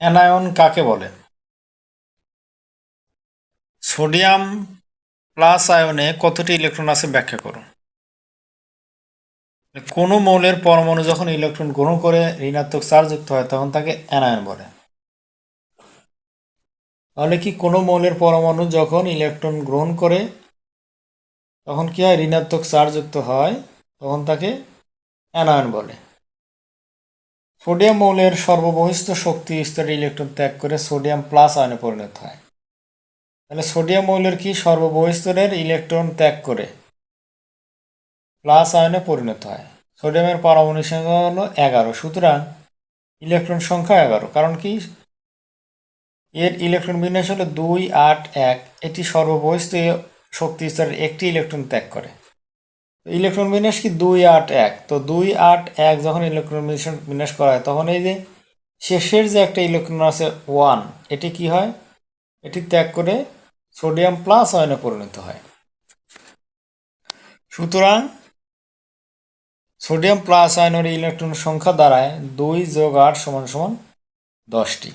Anion কাকে বলে? Sodium plus আয়নে কতটি ইলেকট্রন আছে ব্যাখ্যা করুন। কোনো মৌলের পরমাণু যখন ইলেকট্রন গ্রহণ করে ঋণাত্মক চার্জযুক্ত হয়, তখন তাকে অ্যানায়ন বলে। তাহলে কি কোনো মৌলের পরমাণু যখন ইলেকট্রন গ্রহণ করে, তখন কি হয়? ঋণাত্মক চার্জযুক্ত হয়, তখন তাকে অ্যানায়ন বলে। সোডিয়াম মৌলের সর্ববহিষ্ঠ শক্তি স্তরে ইলেকট্রন ত্যাগ করে সোডিয়াম প্লাস আয়নে পরিণত হয়। তাহলে সোডিয়াম মৌলের কি সর্ববহিস্তরের ইলেকট্রন ত্যাগ করে? প্লাস আয়নে পরিণত হয়। সোডিয়ামের পারমাণবিক সংখ্যা হলো এগারো। সুতরাং ইলেকট্রন সংখ্যা এগারো। কারণ কি? এর ইলেকট্রন বিন্যাস হলো দুই, আট, এক। এটি সর্ববহিষ্ঠ শক্তি স্তরের একটি ইলেকট্রন ত্যাগ করে। ইলেকট্রন বিন্যাস কি দুই আট এক? তো দুই আট এক যখন ইলেকট্রন বিন্যাস করা হয়, তখন এই যে শেষের যে একটা ইলেকট্রন আছে ওয়ান, এটি কি হয়? এটি ত্যাগ করে সোডিয়াম প্লাস আয়নে পরিণত হয়। সুতরাং সোডিয়াম প্লাস আয়নের ইলেকট্রন সংখ্যা দাঁড়ায় দুই যোগ আট সমান সমান দশটি।